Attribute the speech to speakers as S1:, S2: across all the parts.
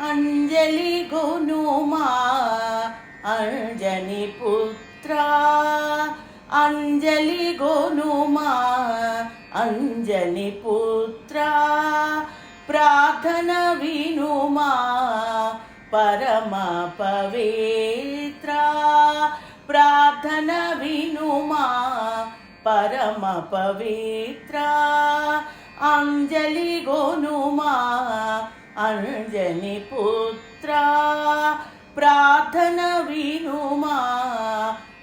S1: అంజలి గునుమా అంజని పుత్ర. అంజలి గునుమా అంజని పుత్ర. ప్రార్థన వినుమా పరమ పవిత్ర. ప్రార్థన వినుమా పరమ పవిత్ర. అంజని పుత్ర ప్రార్థన వినుమా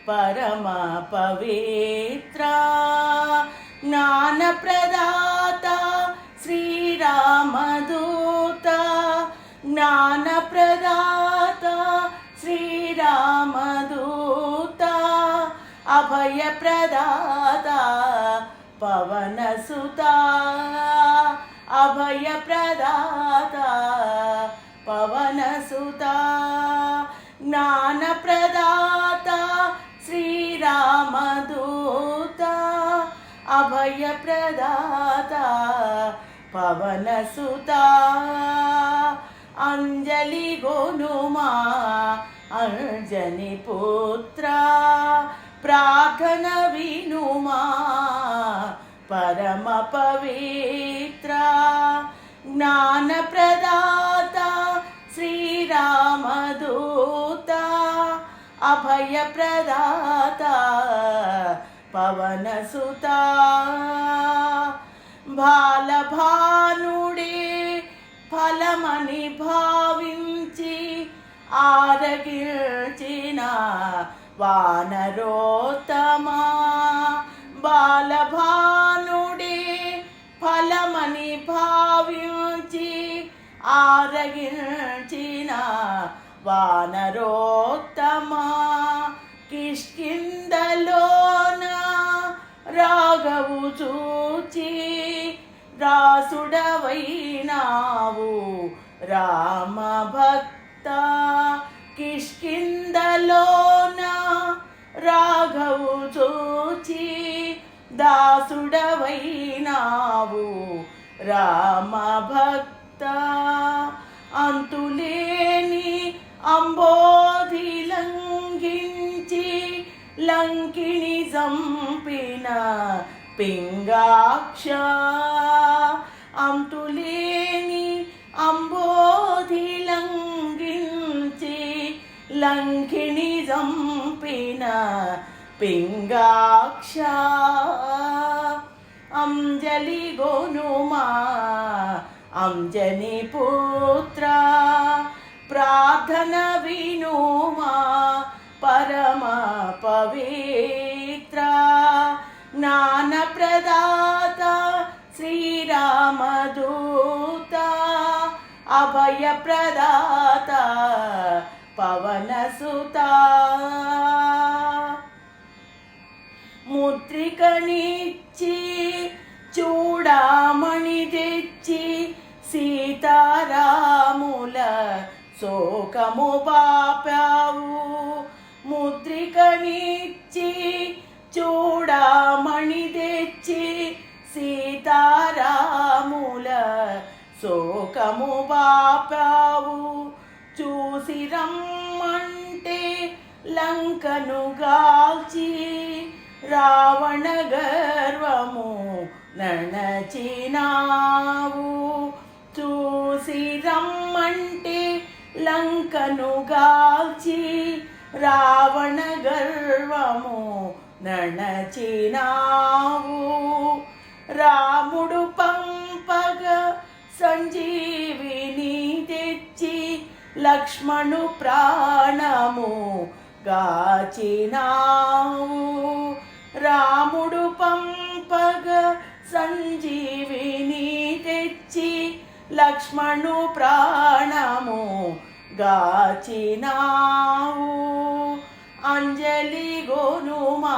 S1: పరమ పవిత్ర. జ్ఞాన ప్రదాత శ్రీరామదూత జ్ఞాన ప్రదాత శ్రీరామదూత అభయ ప్రదాత పవన సుత అభయ ప్రదాత పవన సుత జ్ఞాన ప్రదాత శ్రీరామదూత అభయ ప్రదాత పవన సుత. అంజలి గోనుమా అంజని పుత్ర ప్రార్థన వినుమా పరమ పవిత్ర జ్ఞాన ప్రదాత శ్రీరామదూత అభయ ప్రదాత పవన సుత బాలభానుడే ఫలమని భావించి ఆరగిల్చిన వానరోత్తమా బాలభా భావించి ఆరగించిన వానరోత్తమా కిష్కిందలోన రాఘవు చూచి రాసుడవైనావు రామ భక్త కిష్కిందలోన రాఘవు చూచి దాసుడవైనావు రామ భక్త అంతులేని అంబోధి లంఘించి లంకిణి చంపిన పింగాక్ష. అంతులేని అంబోధి లంఘించి లంకిణి చంపిన పింగాక్ష. అంజలి గోనుమా అంజని పుత్ర ప్రార్థన వినుమా పరమ పవిత్ర. జ్ఞాన ప్రదాత శ్రీరామదూత అభయ ప్రదాత పవన సుత. తెచ్చి సీతారాముల శోకము పాపావు. ముద్రికనిచ్చి చూడమణి తెచ్చి సీతారాముల శోకము పాపావు. చూసి రమ్మంటే లంకను గాల్చి రావణ గర్వము నణచినావు చూసి రమ్మంటే లంకను గాల్చి రావణ గర్వము నణచినావు రాముడు పంపగ సంజీవిని తెచ్చి లక్ష్మణు ప్రాణము గాచినావు. రాముడు సంజీవిని తెచ్చి లక్ష్మణు ప్రాణము గాచినావు. అంజలి గోనుమా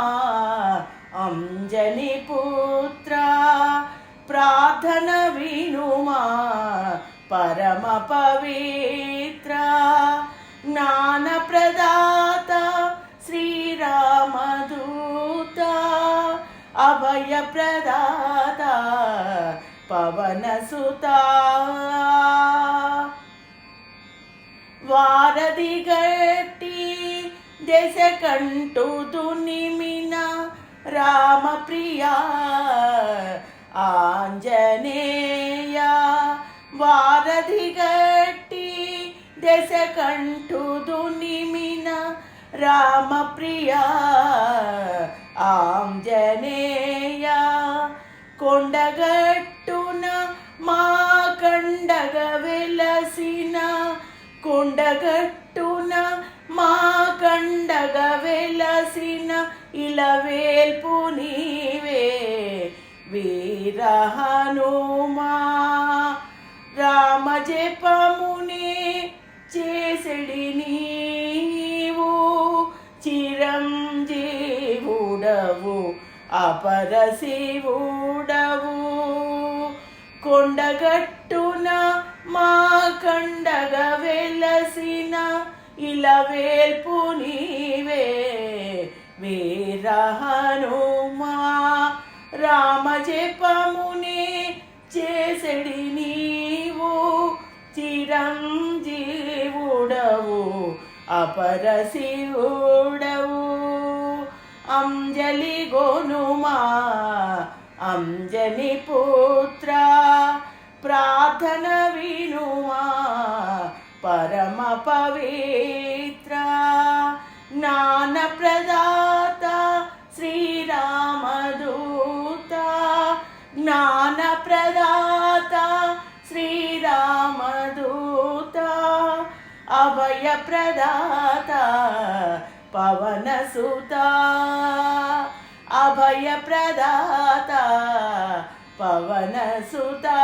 S1: అంజలి పుత్ర ప్రార్థన వినుమా పరమ పవిత్ర अभयप्रदाता पवनसुता वारधि गट्टि देशकण्टुनिमिन रामप्रिया आञ्जनेया वारधि गट्टि राम प्रिया ఆంజనేయ కొండగట్టున మా కండగ వెలసిన కొండగట్టున మా కండగ వెలసిన ఇలా వేల్పు నీవే వీరహనుమా రామ జపముని చేసడి అపరశివుడవు కొండగట్టున మా కండగ వెలసిన ఇలవేల్పు నీవే. వీర మా రామ జపముని చేసడి నీవు. చిరంజీవుడవు అపరశివుడవు అంజలి గోనుమా అంజని పుత్ర ప్రార్థన వినుమా పరమ పవిత్ర. జ్ఞాన ప్రదాత శ్రీరామదూత జ్ఞాన ప్రదాత శ్రీరామదూత అభయ ప్రదాత पवन सुता अभय प्रदाता पवन सुता।